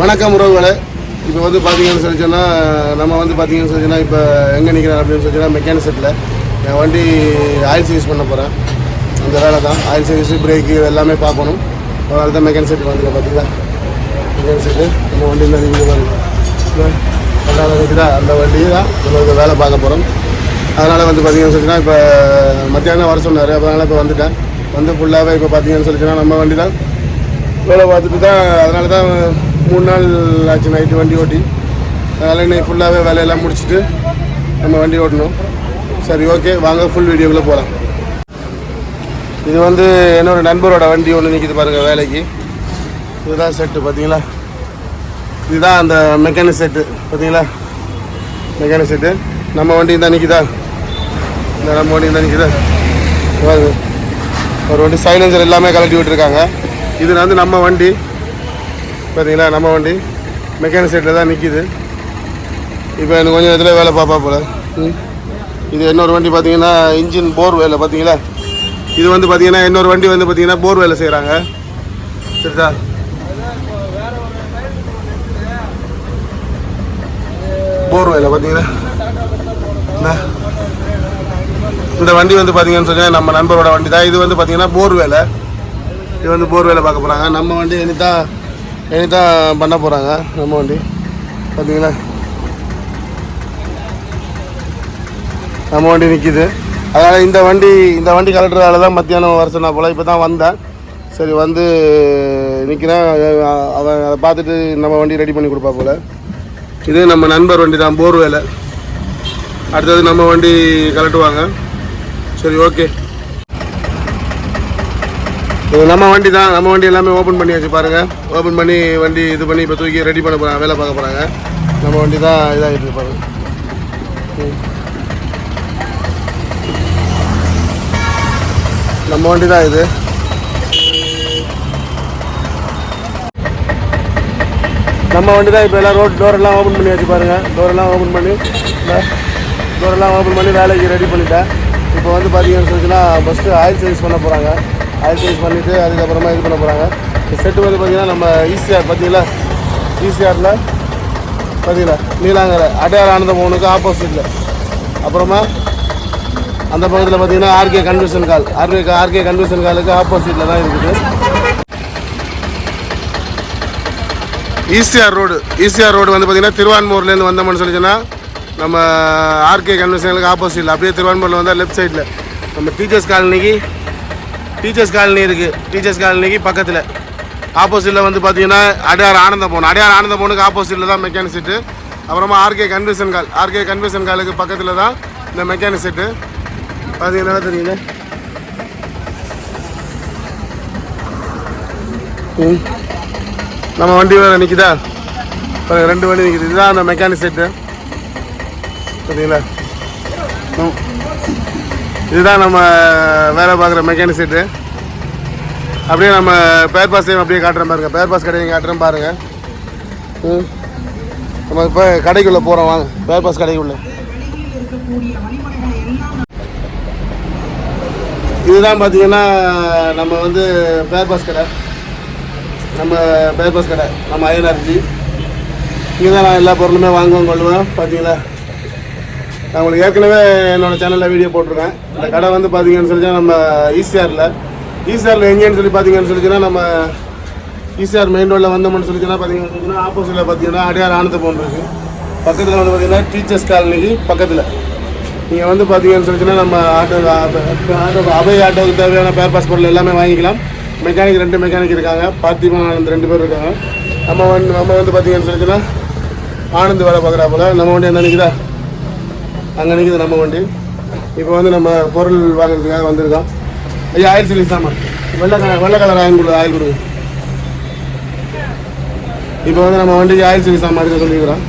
வணக்கம் உறவுகளை. இப்போ வந்து பார்த்தீங்கன்னு சொல்லி சொன்னால் நம்ம வந்து பார்த்தீங்கன்னு சொல்லி சொன்னால் இப்போ எங்கே நிற்கிறேன் அப்படின்னு சொல்லி சொன்னால் மெக்கானிக் செட்டில் என் வண்டி ஆயில் சர்வீஸ் பண்ண போகிறேன் அந்த வேலை தான். ஆயில் சர்வீஸ் பிரேக்கு எல்லாமே பார்க்கணும். அதனால தான் மெக்கானிக் செட்டு வந்துருக்கேன் பார்த்தீங்களா மெக்கானிக் செட்டு நம்ம வண்டி தான் நீங்கள் பாருங்க. அதனால் இருக்குதா? அந்த வண்டி தான் நம்ம வேலை பார்க்க போகிறோம் அதனால் வந்து பார்த்தீங்கன்னு சொல்லினா இப்போ மத்தியானம் வர சொன்னார். அதனால் இப்போ வந்துட்டேன். வந்து ஃபுல்லாகவே இப்போ பார்த்தீங்கன்னு சொல்லிச்சுன்னா நம்ம வண்டி தான் வேலை பார்த்துட்டு தான் அதனால தான் மூணு நாள் ஆச்சு நைட்டு வண்டி ஓட்டி. அதனால் இன்னைக்கு ஃபுல்லாகவே வேலையெல்லாம் முடிச்சுட்டு நம்ம வண்டி ஓட்டணும். சரி ஓகே வாங்க ஃபுல் வீடியோக்குள்ளே போகலாம் இது வந்து என்னோட நண்பரோட வண்டி ஒன்று நிற்கிது பாருங்கள் வேலைக்கு. இதுதான் செட்டு பார்த்தீங்களா இதுதான் அந்த மெக்கானிக் செட்டு பார்த்தீங்களா மெக்கானிக் செட்டு நம்ம வண்டி தான் நிற்கிதா இந்த நம்ம வண்டி தான் நிற்கிதா ஒரு வண்டி சைலன்சர் எல்லாமே கலட்டி விட்டுருக்காங்க. இது வந்து நம்ம வண்டி. பார்த்தீங்களா நம்ம வண்டி மெக்கானிக் சைட்டில் தான் நிற்கிது இப்போ எனக்கு கொஞ்சம் இதில் வேலை பார்ப்பா போல். ம். இது இன்னொரு வண்டி பார்த்தீங்கன்னா இன்ஜின் போர் வேலை பார்த்தீங்களா? இது வந்து பார்த்தீங்கன்னா இன்னொரு வண்டி வந்து பார்த்தீங்கன்னா போர் வேலை செய்கிறாங்க சரிதா? போர் வேலை பார்த்தீங்கன்னா இந்த வண்டி வந்து பார்த்தீங்கன்னு சொன்னால் நம்ம நண்பரோட வண்டி தான் இது வந்து பார்த்தீங்கன்னா போர் வேலை. இது வந்து போர் வேலை பார்க்க போகிறாங்க நம்ம வண்டி இனிதான் இனிதான் பண்ண போகிறாங்க நம்ம வண்டி. பார்த்தீங்களா நம்ம வண்டி நிற்கிது அதனால் இந்த வண்டி இந்த வண்டி கலட்டுறதால தான் மத்தியானம் வர சொன்னா போல் இப்போ தான் வந்தேன். சரி வந்து நிற்கிறேன் அவன் அதை பார்த்துட்டு நம்ம வண்டி ரெடி பண்ணி கொடுப்பா போல். இது நம்ம நண்பர் வண்டி தான் போர் வேலை அடுத்தது நம்ம வண்டி கலட்டுவாங்க சரி ஓகே. இது நம்ம வண்டி தான். நம்ம வண்டி எல்லாமே ஓப்பன் பண்ணி வச்சு பாருங்கள் ஓப்பன் பண்ணி வண்டி இது பண்ணி இப்போ தூக்கி ரெடி பண்ண போகிறாங்க வேலை பார்க்க போகிறாங்க நம்ம வண்டி தான் இதாகிட்டு இருப்பாங்க ம். நம்ம வண்டி தான் இது. நம்ம வண்டி தான் இப்போ எல்லாம் ரோட் டோரெல்லாம் ஓப்பன் பண்ணி வச்சு பாருங்கள் டோரெல்லாம் ஓப்பன் பண்ணி டோரெல்லாம் ஓப்பன் பண்ணி வேலைக்கு ரெடி பண்ணிட்டேன். இப்போ வந்து பார்த்தீங்கன்னு சொல்லிச்சுன்னா ஃபஸ்ட்டு ஆயில் சர்வீஸ் பண்ண போகிறாங்க ஆயில் பண்ணிவிட்டு அதுக்கப்புறமா இது பண்ண போகிறாங்க இந்த செட்டு வந்து பார்த்தீங்கன்னா நம்ம ஈசிஆர் பார்த்தீங்களா ஈசிஆரில் பார்த்தீங்களா நீலாங்கரை. அடையார் ஆனந்த மோகனுக்கு ஆப்போசிட்டில் அப்புறமா அந்த பக்கத்தில் பார்த்தீங்கன்னா RK convention hall RK RK convention காலுக்கு ஆப்போசிட்டில் தான் இருக்குது. ஈசிஆர் ரோடு ஈசிஆர் ரோடு வந்து பார்த்திங்கன்னா திருவான்மூர்லேருந்து வந்தோம்னு சொல்லிச்சுன்னா நம்ம ஆர்கே கன்வென்ஷனுக்கு ஆப்போசிட்டில் அப்படியே திருவான்மூரில் வந்தால் லெஃப்ட் சைடில் நம்ம டீச்சர்ஸ் காலனிக்கு டீச்சர்ஸ் காலனி இருக்குது டீச்சர்ஸ் காலனிக்கு பக்கத்தில். ஆப்போசிட்டில் வந்து பார்த்தீங்கன்னா அடையார் ஆனந்த போன் அடையார் ஆனந்த போனுக்கு ஆப்போசிட்டில் தான் மெக்கானிக் செட்டு அப்புறமா RK convention hall RK convention காலுக்கு பக்கத்தில் தான் இந்த மெக்கானிக் செட்டு பார்த்தீங்கன்னா தெரியுங்க ம். நம்ம வண்டி வேறு நிற்கிதா ரெண்டு வண்டி நிற்கிது இதுதான் அந்த மெக்கானிக் செட்டு பார்த்தீங்களா ம். இதுதான் நம்ம வேலை பார்க்குற மெக்கானிக் செட்டு அப்படியே நம்ம பேர் பாஸையும் அப்படியே காட்டுறேன் பாருங்க. பேர் பாஸ் கடையும் காட்டுறேன் பாருங்க. ம். நம்ம இப்போ கடைக்குள்ளே போகிறோம் வாங்க. பேர் பாஸ் கடைக்குள்ளே. இதுதான் பார்த்தீங்கன்னா நம்ம வந்து பேர் பாஸ் கடை. நம்ம பேர் பாஸ் கடை. நம்ம ஐஎன்ஆர்ஜி இங்கே தான் நான் எல்லா பொருளுமே வாங்குவேன் கொள்ளுவேன் பார்த்தீங்களா நான் உங்களுக்கு ஏற்கனவே என்னோட சேனலில் வீடியோ போட்டிருக்கேன். இந்த கடை வந்து பார்த்தீங்கன்னு சொல்லிச்சுன்னா நம்ம ஈசிஆரில். ஈசிஆரில் எங்கேன்னு சொல்லி பார்த்தீங்கன்னு சொல்லிச்சுன்னா நம்ம ஈசிஆர் மெயின் ரோட்டில் வந்தோம்னு சொல்லிச்சுன்னா பார்த்தீங்கன்னு சொல்லிச்சுன்னா ஆப்போசிட்டில் பார்த்தீங்கன்னா அடையார் ஆனந்த இருக்குது பக்கத்தில் வந்து பார்த்தீங்கன்னா டீச்சர்ஸ் காலனிக்கு பக்கத்தில். நீங்கள் வந்து பார்த்தீங்கன்னு சொல்லிச்சுன்னா நம்ம ஆட்டோ ஆட்டோ அபய் ஆட்டோவுக்கு தேவையான பேர் பாஸ் பொருள் எல்லாமே வாங்கிக்கலாம். மெக்கானிக் ரெண்டு மெக்கானிக் இருக்காங்க. பார்த்திபன் ஆனந்த் ரெண்டு பேர் இருக்காங்க. நம்ம வந்து நம்ம வந்து பார்த்தீங்கன்னு சொல்லிச்சுன்னா ஆனந்த் வேலை பார்க்குறா போல. நம்ம வண்டி என்ன நிற்குதா அங்கே நிற்கிது நம்ம வண்டி. இப்போ வந்து நம்ம பொருள் வாங்குறதுக்காக வந்திருக்கோம். ஐயா ஆயில் சில்லி சாமான் வெள்ளை கலர் வெள்ளை கலர் ஆயில் கொடுங்க ஆயில் கொடுங்க இப்போ வந்து நம்ம வண்டிக்கு ஆயில் சில்லி சாமான் எடுக்க சொல்லிக்கிறோம்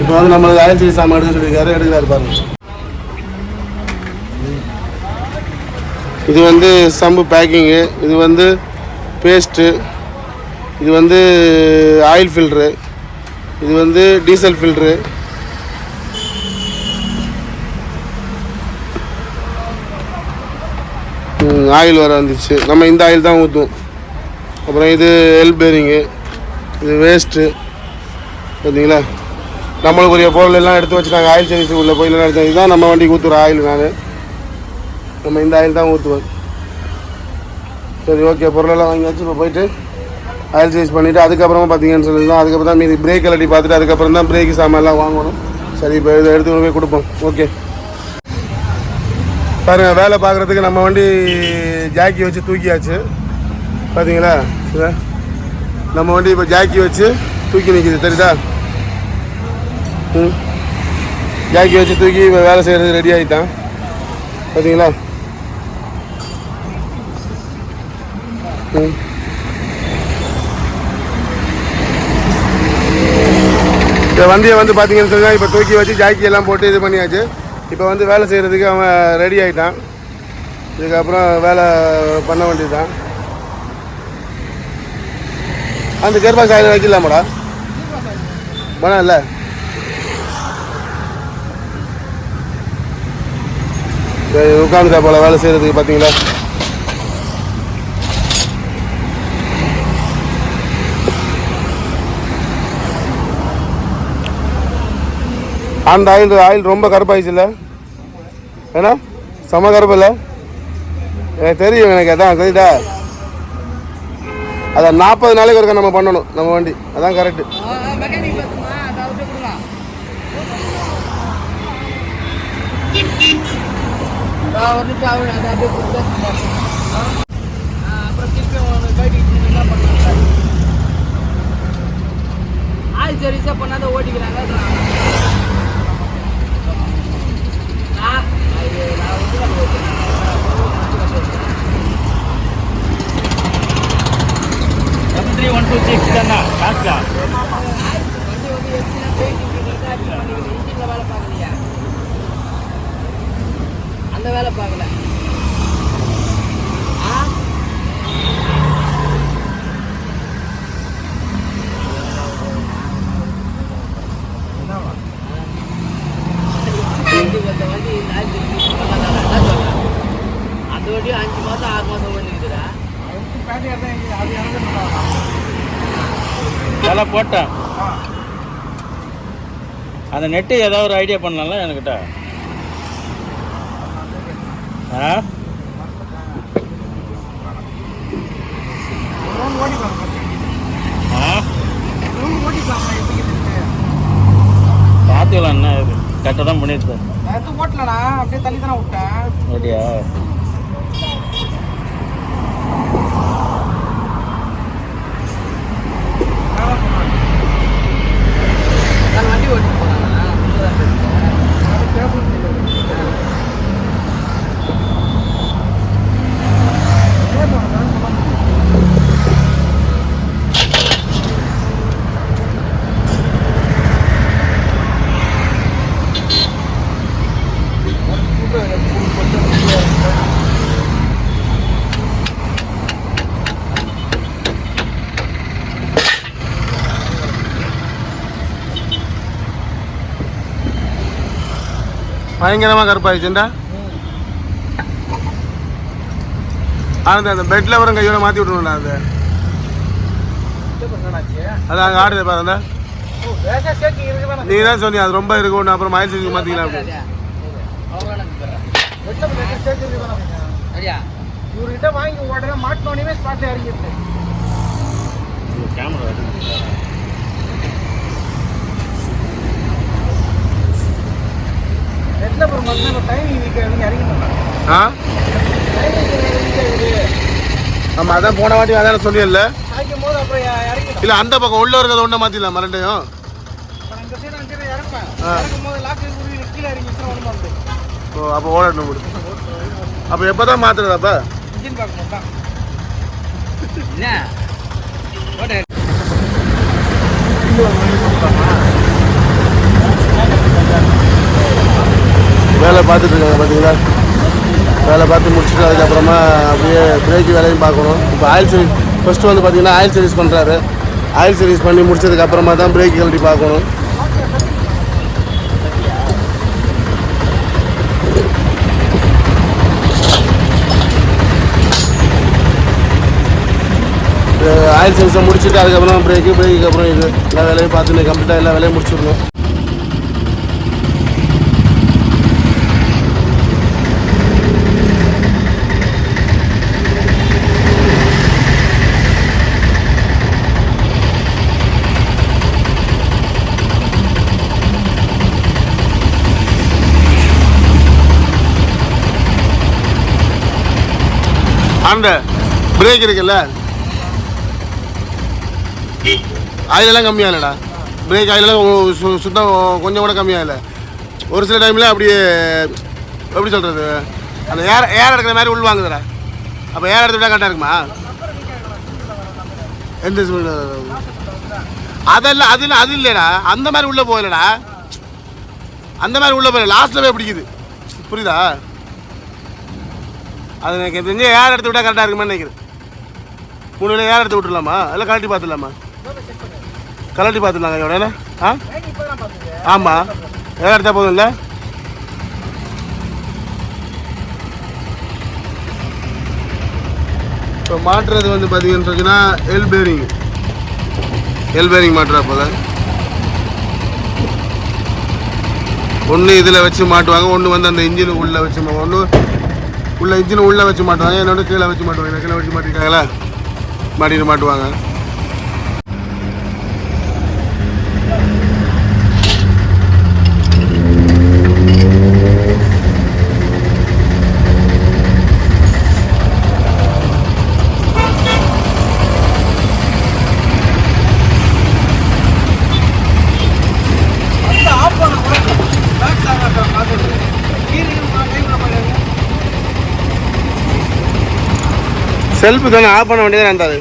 இப்போ வந்து நம்மளுக்கு ஆயில் சில்லி சாமான் எடுக்க சொல்லியிருக்காரு எடுக்கிறாரு பாருங்க. இது வந்து சம்பு பேக்கிங்கு இது வந்து பேஸ்ட்டு இது வந்து ஆயில் ஃபில்ட்ரு இது வந்து டீசல் ஃபில்ட்ரு ஆயில் வர வந்துச்சு. நம்ம இந்த ஆயில் தான் ஊற்றுவோம் அப்புறம் இது எல் பேரிங்கு இது வேஸ்ட்டு பார்த்தீங்களா நம்மளுக்குரிய பொருள் எல்லாம் எடுத்து வச்சு நாங்கள் ஆயில் சர்வீஸ் உள்ள போய் எடுத்தோம் இதுதான் நம்ம வண்டிக்கு ஊற்றுற ஆயில் நான். நம்ம இந்த ஆயில் தான் ஊற்றுவேன் சரி ஓகே பொருளெல்லாம் வாங்கி வச்சு இப்போ போயிட்டு ஆயில் சேஞ்ச் பண்ணிவிட்டு அதுக்கப்புறமா பார்த்தீங்கன்னு சொல்லி தான் அதுக்கப்புறம் தான் மீதி பிரேக் கலட்டி பார்த்துட்டு அதுக்கப்புறம் தான் பிரேக் சாமான்லாம் வாங்கணும். சரி இப்போ இதை எடுத்து கொண்டு போய் கொடுப்போம். ஓகே பாருங்கள் வேலை பார்க்குறதுக்கு நம்ம வண்டி ஜாக்கி வச்சு தூக்கியாச்சு. பார்த்தீங்களா இதை நம்ம வண்டி இப்போ ஜாக்கி வச்சு தூக்கி நிற்கிது தெரியுதா? ம். ஜாக்கி வச்சு தூக்கி இப்போ வேலை செய்கிறது ரெடி ஆகிட்டான் பார்த்தீங்களா ம். இந்த வண்டியை வந்து பார்த்தீங்கன்னு சொன்னால் இப்போ தூக்கி வச்சு ஜாக்கி எல்லாம் போட்டு இது பண்ணியாச்சு. இப்போ வந்து வேலை செய்கிறதுக்கு அவன் ரெடி ஆகிட்டான் இதுக்கப்புறம் வேலை பண்ண வேண்டியது தான் அந்த கர்பா காயில் வைக்கலாமாடா பணம் இல்லை? உட்காந்துட்டா போல வேலை செய்கிறதுக்கு பார்த்தீங்களா அந்த ஆயில் ஆயில் ரொம்ப கருப்பாயிடுச்சு இல்லை? ஏன்னா செம கருப்பு இல்லை? எனக்கு தெரியும் எனக்கு அதான் தெரியுதா? அதான் நாற்பது நாளைக்கு ஒருக்கா நம்ம பண்ணணும் நம்ம வண்டி. அதான் கரெக்டு மெக்கானிக் பார்த்துமா பண்ணாத ஓட்டிக்கிறாங்க கொடுக்கலாம் வந்துட்டு அவன் அதை அப்படியே கொடுத்து அப்புறம் திருப்பி அவனை கட்டிட்டு என்ன பண்ணாங்க ஆயில் சர்வீஸாக பண்ணாத ஓட்டிக்கிறாங்க நான் வந்து த்ரீ ஒன் டூ சிக்ஸ் வேலை பார்க்கலையா? அந்த வேலை பார்க்கல ஆ வண்டி வந்த வண்டி இந்த ஆயிரத்தி எட்நூறு பண்ணாதான் என்ன சொல்றேன்? அந்த வண்டியும் அஞ்சு மாதம் ஆறு மாதம் பண்ணிக்குதுடா விலை போட்டேன். அந்த நெட்டு ஏதாவது ஒரு ஐடியா பண்ணலாம்ல என்கிட்ட? ஆ? பார்த்துக்கலாம் என்ன கரெக்டாக தான் பண்ணியிருக்கேன் ஓட்டலடா அப்படியே தள்ளி தானே விட்டேன். அப்படியா? 계속 பயங்கரமாக கருப்பாயிடுச்சுண்டா. அந்த அந்த பெட்டில் வரும் கையோட மாற்றி விடணும்டா அந்த அது அங்கே ஆடுது பாரு அந்த. ஓ வேசா சேர்த்து இருக்குதானே நீ தான் சொன்னி அது ரொம்ப இருக்கும் அப்புறம் மயில் செஞ்சு மாற்றிக்கலாம் இவர்கிட்ட வாங்கி உடனே மாட்டினோடனே ஸ்பாட்ல இறங்கிடுது. கேமரா ஆ ஆமாம் அதான் போன வாட்டி அதான் இறங்கிட்டோம் இல்லை அந்த பக்கம் உள்ள இருக்கிறத ஒன்றை மாற்றிடலாம் வந்து ஓ அப்போ ஓடணும் அப்போ எப்போ தான். மாற்றுறதாப்பா என்ன வேலை பார்த்துட்ருக்காங்க பார்த்தீங்களா வேலை பார்த்து முடிச்சுட்டு அதுக்கப்புறமா அப்படியே பிரேக் வேலையும் பார்க்கணும். இப்போ ஆயில் சர்வீஸ் ஃபஸ்ட்டு வந்து பார்த்திங்கன்னா ஆயில் சர்வீஸ் பண்ணுறாரு ஆயில் சர்வீஸ் பண்ணி முடிச்சதுக்கப்புறமா தான் பிரேக் கழட்டி பார்க்கணும். ஆயில் சர்வீஸை முடிச்சுட்டு அதுக்கப்புறம் பிரேக்கு பிரேக்கு அப்புறம் இது. எல்லா வேலையும் பார்த்துன்னு கம்ப்ளீட்டாக எல்லா வேலையும் முடிச்சிடணும். அந்த பிரேக் இருக்குல்ல? ஆயிலெல்லாம் கம்மியாக இல்லைடா. பிரேக் ஆயிலெல்லாம் சு- சுத்தம் கொஞ்சம் கூட கம்மியாக இல்லை. ஒரு சில டைமில் அப்படியே எப்படி சொல்கிறது அந்த ஏர் ஏர் எடுக்கிற மாதிரி உள் வாங்குதுடா. அப்போ ஏர் எடுத்துட்டா கரெக்டாக இருக்குமா? எந்த அதெல்லாம் அது இல்லை அது இல்லைடா. அந்த மாதிரி உள்ளே போகலடா. அந்த மாதிரி உள்ளே போகல. லாஸ்ட்டில் போய் பிடிக்குது. புரியுதா? அது எனக்கு தெரிஞ்சு ஏர் எடுத்து விட்டால் கரெக்டாக இருக்குமான்னு நினைக்கிறேன். மூணு வேலை ஏர் எடுத்து விட்டுலாமா இல்லை கலட்டி பார்த்துடலாமா? கலட்டி பார்த்துடலாங்க என்ன? ஆ? ஆமாம் ஏர் எடுத்தால் போதும் இல்லை? இப்போ மாட்டுறது வந்து பார்த்தீங்கன்னு எல் பேரிங் எல் பேரிங் மாட்டுறா போல. ஒன்று இதில் வச்சு மாட்டுவாங்க ஒன்று வந்து அந்த இன்ஜின் உள்ளே வச்சு ஒன்று உள்ள இன்ஜின் உள்ளே வச்சு மாட்டுவாங்க என்னோட கீழே வச்சு மாட்டுவாங்க கீழே வச்சு மாட்டிருக்காங்களா? மாட்டிட்டு மாட்டுவாங்க அந்த ஆஃப் பண்ண கூட பேக் சாங்க பார்த்துட்டு கீரையும் டைமில் போயிடுங்க செல்ஃபு தானே ஆஃப் பண்ண வேண்டியதாக இருந்தாது அது?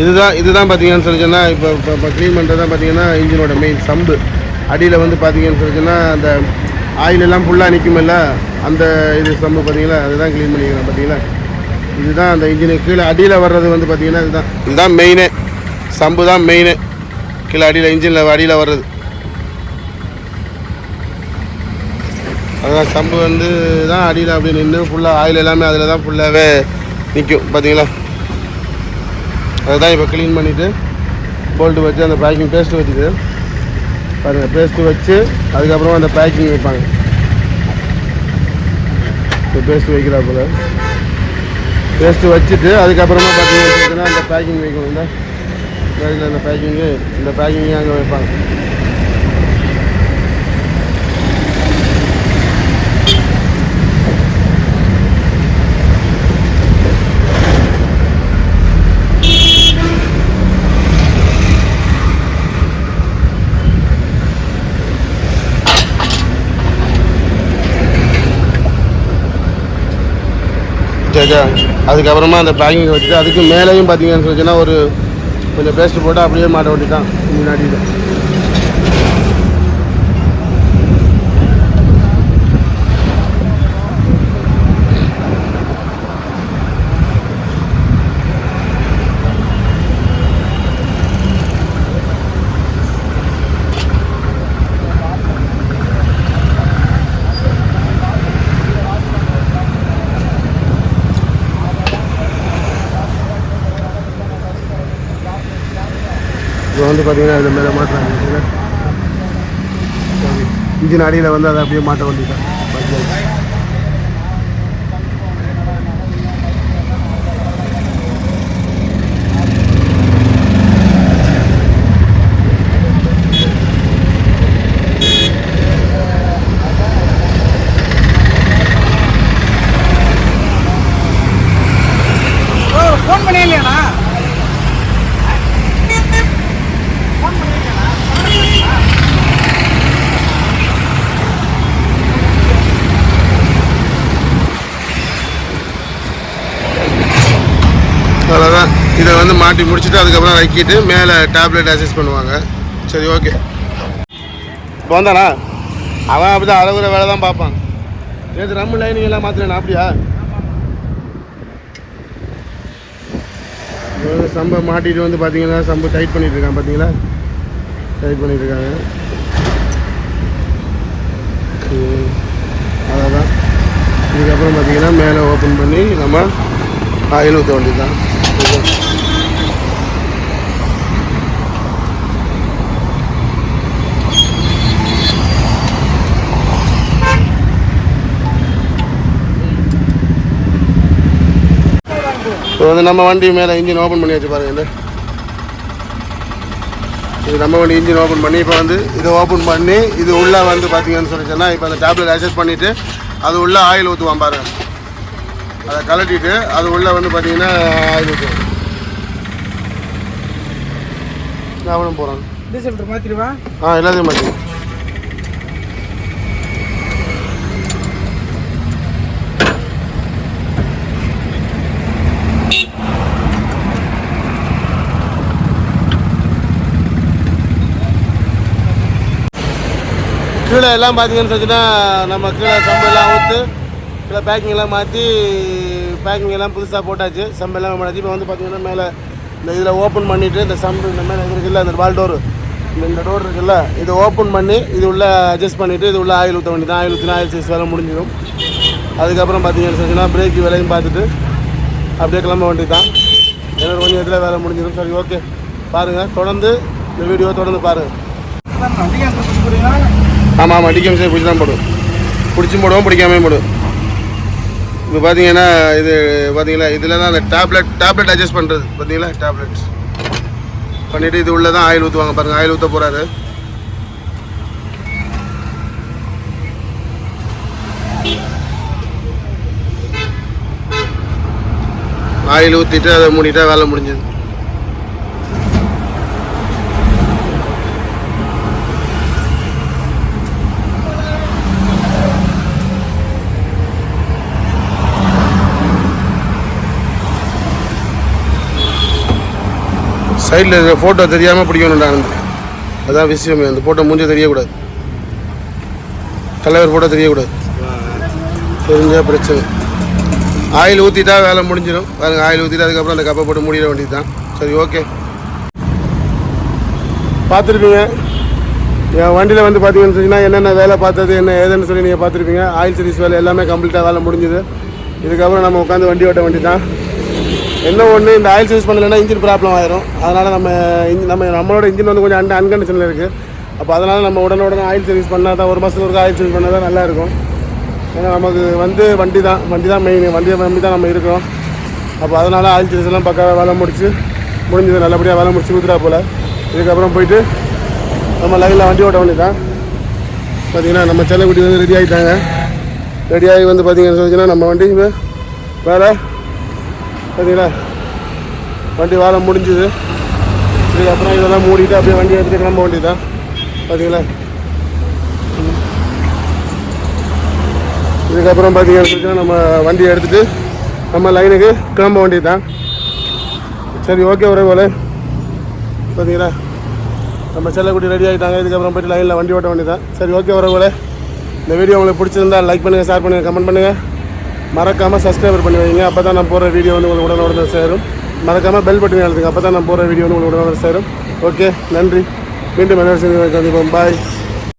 இதுதான் இதுதான் பார்த்தீங்கன்னு சொல்லி சொன்னால் இப்போ இப்போ இப்போ க்ளீன் பண்ணுறது தான் பார்த்தீங்கன்னா இன்ஜினோட மெயின் சம்பு. அடியில் வந்து பார்த்தீங்கன்னு சொல்லி சொன்னால் அந்த ஆயில் எல்லாம் ஃபுல்லாக நிற்குமில்ல அந்த இது சம்பு பார்த்தீங்களா அதுதான் க்ளீன் பண்ணிக்கிறேன் பார்த்தீங்களா இதுதான் அந்த இன்ஜினுக்கு கீழே அடியில் வர்றது வந்து பார்த்தீங்கன்னா இதுதான். இதுதான் மெயினு சம்பு தான் மெயினு கீழே அடியில் இன்ஜினில் அடியில் வர்றது. அதான் சம்பு வந்து தான் அடியில் அப்படி நின்று ஃபுல்லாக ஆயில் எல்லாமே அதில் தான் ஃபுல்லாகவே நிற்கும் பார்த்தீங்களா அதுதான் இப்போ க்ளீன் பண்ணிவிட்டு போல்ட்டு வச்சு அந்த பேக்கிங் பேஸ்ட்டு வச்சுது பாருங்கள் பேஸ்ட்டு வச்சு அதுக்கப்புறமா அந்த பேக்கிங் வைப்பாங்க. இப்போ பேஸ்ட்டு வைக்கிறா போல். பேஸ்ட்டு வச்சுட்டு அதுக்கப்புறமா பார்த்தீங்கன்னா அந்த பேக்கிங் வைக்கணும். இந்த அந்த பேக்கிங்கு இந்த பேக்கிங்கு அங்கே வைப்பாங்க. சரி அதுக்கப்புறமா அந்த பேக்கிங் வச்சுட்டு அதுக்கு மேலேயும் பார்த்தீங்கன்னு சொல்லிச்சுன்னா ஒரு கொஞ்சம் பேஸ்ட் போட்டு அப்படியே மாட்ட வேண்டியதான் முன்னாடி வந்து பார்த்தீங்கன்னா இதில் மேலே மாட்டுறாங்க இன்ஜின் அடியில் வந்து அதை அப்படியே மாட்ட வேண்டியதான் ஓ ஃபோன் பண்ணி இல்லையாண்ணா அவ்வளோதான் இதை வந்து மாட்டி முடிச்சுட்டு அதுக்கப்புறம் வைக்கிட்டு மேலே டேப்லெட் அட்ஜஸ்ட் பண்ணுவாங்க. சரி ஓகே இப்போ வந்தானா? அவன் அப்படி தான் அளவுற வேலை தான் பார்ப்பான். நேற்று நம்ம லைனிங் எல்லாம் மாற்றினா அப்படியா? சம்பை மாட்டிட்டு வந்து பார்த்தீங்கன்னா சம்பு டைட் பண்ணிட்டு இருக்கான் பார்த்தீங்களா டைட் பண்ணிட்டு இருக்காங்க. ம், அதான் இதுக்கப்புறம் பார்த்தீங்கன்னா மேலே ஓப்பன் பண்ணி நம்ம ஆயில் ஊற்ற வேண்டியது தான் இப்போ வந்து நம்ம வண்டி மேலே இன்ஜின் ஓப்பன் பண்ணி வச்சு பாருங்க இந்த இது நம்ம வண்டி இன்ஜின் ஓப்பன் பண்ணி இப்போ வந்து இதை ஓப்பன் பண்ணி இது உள்ளே வந்து பார்த்தீங்கன்னு சொல்லி சொன்னால் இப்போ அந்த டேப்லெட் அட்ஜஸ்ட் பண்ணிவிட்டு அது உள்ளே ஆயில் ஊற்றுவான் பாருங்க. அதை கலட்டிட்டு அது உள்ளே வந்து பார்த்தீங்கன்னா ஆயில் ஊற்றுவான் அவனும் போகிறான் டீசல் மாற்றிடுவா ஆ எல்லாத்தையும் மாற்றி கீழே எல்லாம் பார்த்தீங்கன்னு சொன்னா நம்ம கீழே சம்பெல்லாம் ஊற்று கீழே பேக்கிங் எல்லாம் மாற்றி பேக்கிங் எல்லாம் புதுசாக போட்டாச்சு. சம்பெல்லாம் இப்போ வந்து பார்த்தீங்கன்னா மேலே இந்த இதில் ஓப்பன் பண்ணிவிட்டு இந்த சம்பு இந்த மேலே இருக்குல்ல இந்த வால் டோரு இந்த டோர் இருக்குல்ல இதை ஓப்பன் பண்ணி இது உள்ளே அட்ஜஸ்ட் பண்ணிவிட்டு இது உள்ள ஆயில் ஊற்ற வேண்டியது ஆயில் ஊற்றினா ஆயில் சைஸ் வேலை முடிஞ்சிடும். அதுக்கப்புறம் பார்த்தீங்கன்னு சொன்னால் பிரேக் வேலையும் பார்த்துட்டு அப்படியே கிளம்ப வேண்டியது தான் எனக்கு கொஞ்சம் இதில் வேலை முடிஞ்சிடும். சரி ஓகே பாருங்கள் தொடர்ந்து இந்த வீடியோ தொடர்ந்து பாருங்கள் ஆமாம் ஆமாம் டிக்கம் பிடிச்சி தான் போடும். பிடிச்சும் போடுவோம் பிடிக்காமே போடும். இப்போ பார்த்தீங்கன்னா இது பார்த்தீங்களா இதில் தான் அந்த டேப்லெட் டேப்லெட் அட்ஜஸ்ட் பண்ணுறது பார்த்தீங்களா டேப்லெட் பண்ணிவிட்டு இது உள்ளே தான் ஆயில் ஊற்றுவாங்க பாருங்கள் ஆயில் ஊற்ற போகிறாரு ஆயில் ஊற்றிட்டு அதை மூடிட்டா வேலை முடிஞ்சது. சைடில் இருக்கிற ஃபோட்டோ தெரியாமல் பிடிக்கணும்டா ஆனந்த் அதான் விஷயமே. அந்த ஃபோட்டோ முடிஞ்ச தெரியக்கூடாது. தலைவர் ஃபோட்டோ தெரியக்கூடாது. தெரிஞ்சால் பிரச்சனை. ஆயில் ஊற்றிட்டா வேலை முடிஞ்சிடும். பாருங்கள் ஆயில் ஊற்றிட்டு அதுக்கப்புறம் அந்த கப்பை போட்டு மூடிட வேண்டியது தான் சரி ஓகே பார்த்துருப்பீங்க. என் வண்டியில் வந்து பார்த்தீங்கன்னு சொன்னிங்கன்னா என்னென்ன வேலை பார்த்தது என்ன ஏதுன்னு சொல்லி நீங்கள் பார்த்துருப்பீங்க. ஆயில் சர்வீஸ் வேலை எல்லாமே கம்ப்ளீட்டாக வேலை முடிஞ்சுது. இதுக்கப்புறம் நம்ம உட்காந்து வண்டி ஓட்ட வேண்டி தான் என்ன ஒன்று இந்த ஆயில் சர்வீஸ் பண்ணலைன்னா இன்ஜின் ப்ராப்ளம் ஆயிரும். அதனால் நம்ம நம்ம நம்மளோட இன்ஜின் வந்து கொஞ்சம் அன் அன்கண்டிஷனில் இருக்குது அப்போ அதனால் நம்ம உடனே உடனே ஆயில் சர்வீஸ் பண்ணால் தான் ஒரு மாதத்துக்கு ஒரு ஆயில் சர்வீஸ் பண்ணால் தான் நல்லா இருக்கும். ஏன்னா நமக்கு வந்து வண்டி தான் வண்டி தான் மெயின் வண்டியை நம்பி தான் நம்ம இருக்கோம் அப்போ அதனால் ஆயில் சர்வீஸ் எல்லாம் பக்காவாக வேலை முடிச்சு முடிஞ்சது நல்லபடியாக வேலை முடிச்சு கொடுத்துட்டா போல். இதுக்கப்புறம் போயிட்டு நம்ம லைனில் வண்டி ஓட்ட வேண்டியது தான் நம்ம செல்லக்குட்டி வந்து ரெடி ஆகிட்டாங்க ரெடி ஆகி வந்து பார்த்திங்கன்னு சொன்னிங்கன்னா நம்ம வண்டி வேறு பார்த்தீங்களா? வண்டி வேலை முடிஞ்சுது. இதுக்கப்புறம் இதெல்லாம் மூடிட்டு அப்படியே வண்டி எடுத்துட்டு கிளம்ப வேண்டியதுதான். பார்த்தீங்களா? இதுக்கப்புறம் பார்த்தீங்கன்னா நம்ம வண்டி எடுத்துகிட்டு நம்ம லைனுக்கு கிளம்ப வேண்டியதுதான். சரி ஓகே ஒரே போல பார்த்தீங்களா? நம்ம செல்லக்குட்டி ரெடி ஆகிட்டாங்க இதுக்கப்புறம் போயிட்டு லைனில் வண்டி ஓட்ட வேண்டியதான் சரி ஓகே ஒரே போல இந்த வீடியோ உங்களுக்கு பிடிச்சிருந்தா லைக் பண்ணுங்கள் ஷேர் பண்ணுங்கள் கமெண்ட் பண்ணுங்கள் மறக்காமல் சப்ஸ்கிரைபர் பண்ணி வைங்க. அப்போ தான் நான் போகிற வீடியோ வந்து உங்களுக்கு உடனுடன் சேரும். மறக்காமல் பெல் பட்டன் எழுதுங்க அப்போ தான் நான் போகிற வீடியோ வந்து உங்களுக்கு உடனுடன் சேரும். ஓகே நன்றி. மீண்டும் என்ன சந்திப்போம். பாய்